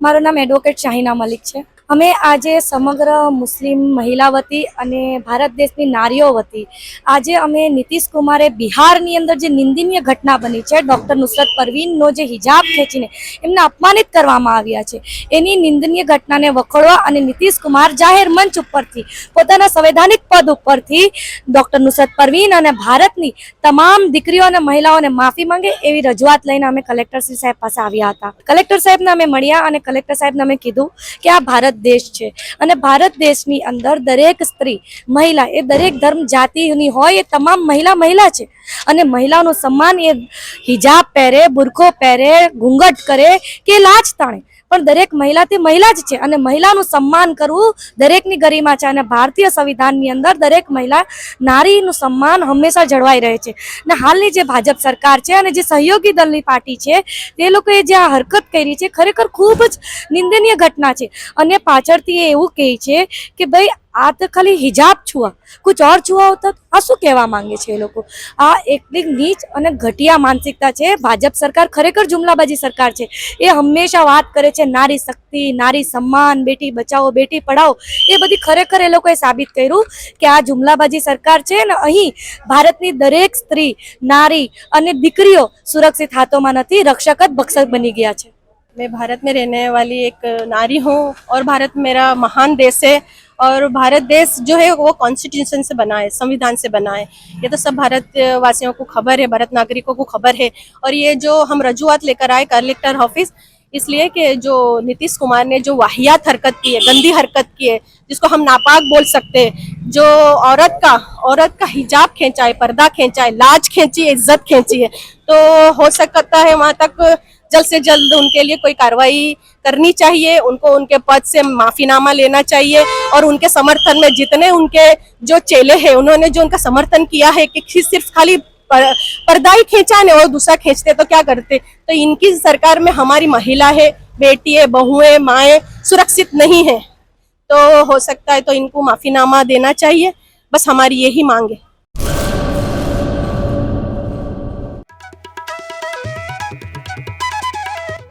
મારું નામ એડવોકેટ શાહિના મલિક છે. અમે આજે સમગ્ર મુસ્લિમ મહિલા વતી અને ભારત દેશની નારીઓ વતી આજે અમે નીતિશ કુમારે બિહારની અંદર જે નિંદનીય ઘટના બની છે, ડૉક્ટર નુસરત પરવીનનો જે હિજાબ ખેંચીને એમને અપમાનિત કરવામાં આવ્યા છે, એની નિંદનીય ઘટનાને વખોડવા અને નીતિશ કુમાર જાહેર મંચ ઉપરથી પોતાના સંવૈધાનિક પદ ઉપરથી ડૉક્ટર નુસરત પરવીન અને ભારતની તમામ દીકરીઓ અને મહિલાઓને માફી માંગે એવી રજૂઆત લઈને અમે કલેક્ટર શ્રી સાહેબ પાસે આવ્યા હતા. કલેક્ટર સાહેબને અમે મળ્યા અને કલેક્ટર સાહેબને અમે કીધું કે આ ભારત દેશ છે. અને ભારત દેશની અંદર દરેક સ્ત્રી, મહિલા એ દરેક ધર્મ, જાતિની હોય એ તમામ મહિલા મહિલા છે. અને મહિલાઓનું સન્માન એ હિજાબ પહેરે, બુરખો પહેરે, ઘૂંઘટ કરે કે લાજ તાણે. પણ દરેક મહિલા તે મહિલા જ છે અને મહિલાનું સન્માન કરવું દરેકની ગરિમા છે અને ભારતીય સંવિધાનની અંદર દરેક મહિલા નારીનું સન્માન હંમેશા જળવાઈ રહે છે. ને હાલની જે ભાજપ સરકાર છે અને જે સહયોગી દળની પાર્ટી છે, તે લોકોએ જે આ હરકત કરી છે, ખરેખર ખૂબ જ નિંદનીય ઘટના છે. અને પાછળથી એવું કહે છે કે ભાઈ આ તો ખાલી હિજાબ છુઆ કુછ ઓર છુઆ હોતા તો આ શું કહેવા માંગે છે એ લોકો આ એટલી નીચ અને ઘટિયા માનસિકતા છે ભાજપ સરકાર ખરેખર જુમલાબાજી સરકાર છે એ હંમેશા વાત કરે છે નારી શક્તિ નારી સન્માન બેટી બચાવો બેટી પઢાઓ એ બધી ખરેખર એ લોકોએ સાબિત કર્યું કે આ જુમલાબાજી સરકાર છે ને અહીં ભારતની દરેક સ્ત્રી નારી અને દીકરીઓ સુરક્ષિત હાથોમાં નથી રક્ષક જ ભક્ષક બની ગયા છે मैं भारत में रहने वाली एक नारी हूँ और भारत मेरा महान देश है और भारत देश जो है वो कॉन्स्टिट्यूशन से बना है, संविधान से बना है। ये तो सब भारत वासियों को खबर है, भारत नागरिकों को खबर है। और ये जो हम रजूआत लेकर आए कलेक्टर ऑफ़िस इसलिए कि जो नीतीश कुमार ने जो वाहियात हरकत की है, गंदी हरकत की है, जिसको हम नापाक बोल सकते हैं, जो औरत का औरत का हिजाब खींचा है पर्दा खींचा है लाज खींची है इज़्ज़त खींची है तो हो सकता है वहाँ तक जल्द से जल्द उनके लिए कोई कार्रवाई करनी चाहिए, उनको उनके पद से माफीनामा लेना चाहिए और उनके समर्थन में जितने उनके जो चेले हैं, उन्होंने जो उनका समर्थन किया है कि सिर्फ़ खाली पर- पर्दा ही खींचा ने और दूसरा खींचते तो क्या करते? तो इनकी सरकार में हमारी महिला है, बेटी है, बहू है माए सुरक्षित नहीं है। तो हो सकता है तो इनको माफीनामा देना चाहिए। बस हमारी यही मांग है।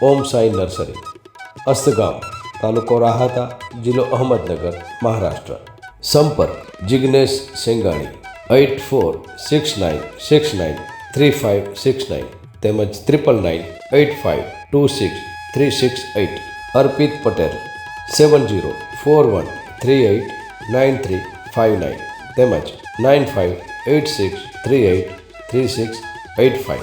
ઓમ સાઈ નર્સરી, અસ્તગામ, તાલુકો રાહતા, જિલ્લો અહમદનગર, મહારાષ્ટ્ર. સંપર્ક, Jignesh Sengani, eight four six nine six nine three five six nine તેમજ triple nine eight five two six three six eight Arpit Patel, seven zero four one three eight nine three five nine તેમજ nine five eight six three eight three six eight five.